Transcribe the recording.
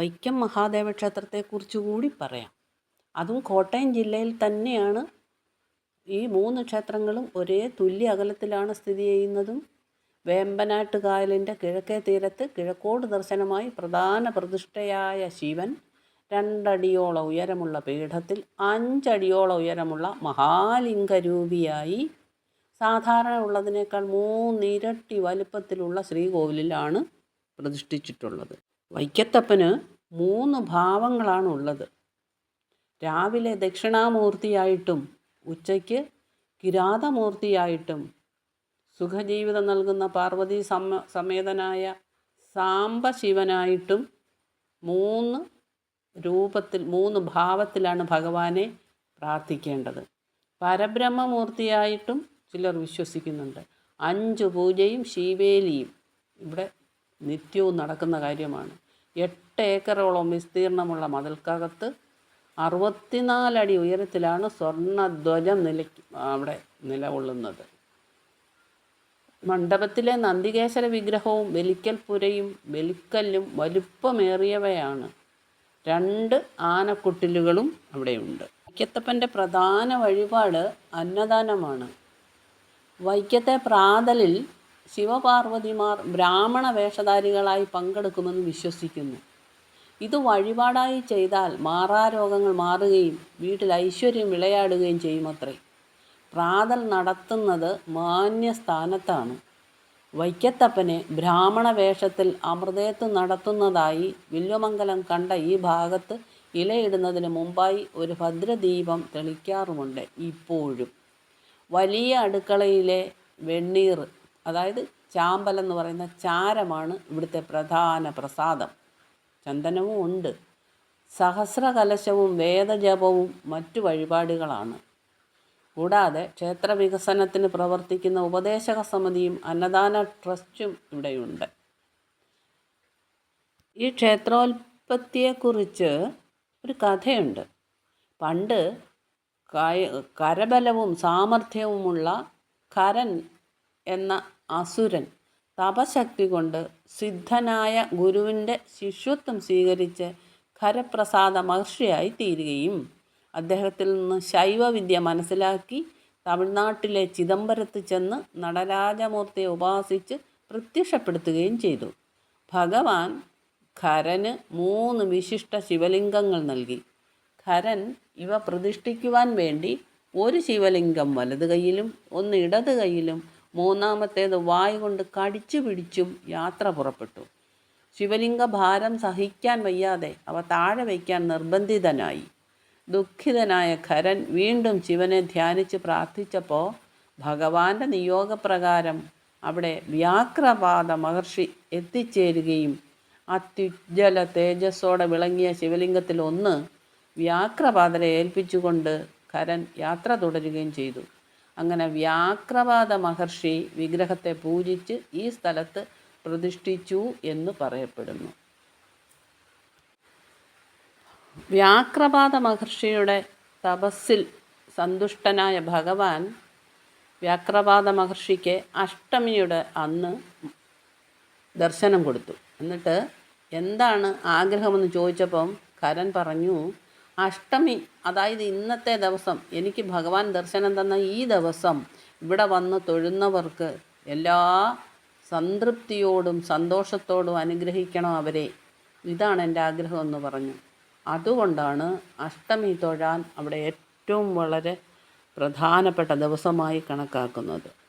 വൈക്കം മഹാദേവ ക്ഷേത്രത്തെക്കുറിച്ച് കൂടി പറയാം. അതും കോട്ടയം ജില്ലയിൽ തന്നെയാണ്. ഈ മൂന്ന് ക്ഷേത്രങ്ങളും ഒരേ തുല്യ അകലത്തിലാണ് സ്ഥിതി ചെയ്യുന്നതും. വേമ്പനാട്ട് കായലിന്റെ കിഴക്കേ തീരത്ത് കിഴക്കോട് ദർശനമായി പ്രധാന പ്രതിഷ്ഠയായ ശിവൻ രണ്ടടിയോളം ഉയരമുള്ള പീഠത്തിൽ അഞ്ചടിയോളം ഉയരമുള്ള മഹാലിംഗരൂപിയായി സാധാരണ ഉള്ളതിനേക്കാൾ മൂന്നിരട്ടി വലുപ്പത്തിലുള്ള ശ്രീകോവിലിലാണ് പ്രതിഷ്ഠിച്ചിട്ടുള്ളത്. വൈക്കത്തപ്പന് മൂന്ന് ഭാവങ്ങളാണുള്ളത്. രാവിലെ ദക്ഷിണാമൂർത്തിയായിട്ടും ഉച്ചയ്ക്ക് കിരാതമൂർത്തിയായിട്ടും സുഖജീവിതം നൽകുന്ന പാർവതി സമ സമേതനായ സാംബശിവനായിട്ടും മൂന്ന് രൂപത്തിൽ മൂന്ന് ഭാവത്തിലാണ് ഭഗവാനെ പ്രാർത്ഥിക്കേണ്ടത്. പരബ്രഹ്മമൂർത്തിയായിട്ടും ചിലർ വിശ്വസിക്കുന്നുണ്ട്. അഞ്ച് പൂജയും ശീവേലിയും. ഇവിടെ നിത്യവും നടക്കുന്ന കാര്യമാണ്. എട്ട് ഏക്കറോളം വിസ്തീർണമുള്ള മതിൽക്കകത്ത് അറുപത്തിനാലടി ഉയരത്തിലാണ് സ്വർണധ്വജം നില അവിടെ നിലകൊള്ളുന്നത്. മണ്ഡപത്തിലെ നന്ദികേശ്വര വിഗ്രഹവും വെലിക്കൽ പുരയും ബലിക്കല്ലും വലുപ്പമേറിയവയാണ്. രണ്ട് ആനക്കുട്ടിലുകളും അവിടെയുണ്ട്. വൈക്കത്തപ്പന്റെ പ്രധാന വഴിപാട് അന്നദാനമാണ്. വൈക്കത്തെ പ്രാതലിൽ ശിവപാർവതിമാർ ബ്രാഹ്മണ വേഷധാരികളായി പങ്കെടുക്കുമെന്ന് വിശ്വസിക്കുന്നു. ഇത് വഴിപാടായി ചെയ്താൽ മാറാരോഗങ്ങൾ മാറുകയും വീട്ടിൽ ഐശ്വര്യം വിളയാടുകയും ചെയ്യുമത്രേ. പ്രാതൽ നടത്തുന്നത് മാന്യസ്ഥാനത്താണ്. വൈക്കത്തപ്പനെ ബ്രാഹ്മണ വേഷത്തിൽ അമൃതേത്ത് നടത്തുന്നതായി വില്വമംഗലം കണ്ട ഈ ഭാഗത്ത് ഇലയിടുന്നതിന് മുമ്പായി ഒരു ഭദ്രദീപം തെളിക്കാറുമുണ്ട് ഇപ്പോഴും. വലിയ അടുക്കളയിലെ വെണ്ണീർ അതായത് ചാമ്പൽ എന്ന് പറയുന്ന ചാരമാണ് ഇവിടുത്തെ പ്രധാന പ്രസാദം. ചന്ദനവും ഉണ്ട്. സഹസ്രകലശവും വേദജപവും മറ്റു വഴിപാടുകളാണ്. കൂടാതെ ക്ഷേത്ര വികസനത്തിന് പ്രവർത്തിക്കുന്ന ഉപദേശക സമിതിയും അന്നദാന ട്രസ്റ്റും ഇവിടെയുണ്ട്. ഈ ക്ഷേത്രോൽപത്തിയെക്കുറിച്ച് ഒരു കഥയുണ്ട്. പണ്ട് കരബലവും സാമർഥ്യവുമുള്ള കരൻ എന്ന അസുരൻ തപശക്തി കൊണ്ട് സിദ്ധനായ ഗുരുവിന്റെ ശിഷ്യത്വം സ്വീകരിച്ച് ഖരപ്രസാദ മഹർഷിയായി തീരുകയും അദ്ദേഹത്തിൽ നിന്ന് ശൈവവിദ്യ മനസ്സിലാക്കി തമിഴ്നാട്ടിലെ ചിദംബരത്ത് ചെന്ന് നടരാജമൂർത്തിയെ ഉപാസിച്ച് പ്രത്യക്ഷപ്പെടുത്തുകയും ചെയ്തു. ഭഗവാൻ ഖരന് മൂന്ന് വിശിഷ്ട ശിവലിംഗങ്ങൾ നൽകി. ഖരൻ ഇവ പ്രതിഷ്ഠിക്കുവാൻ വേണ്ടി ഒരു ശിവലിംഗം വലത് കൈയിലും ഒന്ന് ഇടത് കൈയിലും മൂന്നാമത്തേത് വായ് കൊണ്ട് കടിച്ചു പിടിച്ചും യാത്ര പുറപ്പെട്ടു. ശിവലിംഗ ഭാരം സഹിക്കാൻ വയ്യാതെ അവ താഴെ വയ്ക്കാൻ നിർബന്ധിതനായി. ദുഃഖിതനായ ഖരൻ വീണ്ടും ശിവനെ ധ്യാനിച്ച് പ്രാർത്ഥിച്ചപ്പോൾ ഭഗവാന്റെ നിയോഗപ്രകാരം അവിടെ വ്യാക്രപാത മഹർഷി എത്തിച്ചേരുകയും അത്യുജ്വല തേജസ്സോടെ വിളങ്ങിയ ശിവലിംഗത്തിൽ ഒന്ന് വ്യാക്രപാതരെ ഏൽപ്പിച്ചുകൊണ്ട് കരൻ യാത്ര തുടരുകയും ചെയ്തു. അങ്ങനെ വ്യാക്രവാദ മഹർഷി വിഗ്രഹത്തെ പൂജിച്ച് ഈ സ്ഥലത്ത് പ്രതിഷ്ഠിച്ചു എന്ന് പറയപ്പെടുന്നു. വ്യാക്രവാദ മഹർഷിയുടെ തപസ്സിൽ സന്തുഷ്ടനായ ഭഗവാൻ വ്യാക്രവാദ മഹർഷിക്ക് അഷ്ടമിയുടെ അന്ന് ദർശനം കൊടുത്തു. എന്നിട്ട് എന്താണ് ആഗ്രഹമെന്ന് ചോദിച്ചപ്പം കരൻ പറഞ്ഞു അഷ്ടമി അതായത് ഇന്നത്തെ ദിവസം എനിക്ക് ഭഗവാൻ ദർശനം തന്ന ഈ ദിവസം ഇവിടെ വന്ന് തൊഴുന്നവർക്ക് എല്ലാ സംതൃപ്തിയോടും സന്തോഷത്തോടും അനുഗ്രഹിക്കണം അവരെ. ഇതാണ് എന്റെ ആഗ്രഹം എന്ന് പറഞ്ഞു. അതുകൊണ്ടാണ് അഷ്ടമി തൊഴാൻ അവിടെ ഏറ്റവും വളരെ പ്രധാനപ്പെട്ട ദിവസമായി കണക്കാക്കുന്നത്.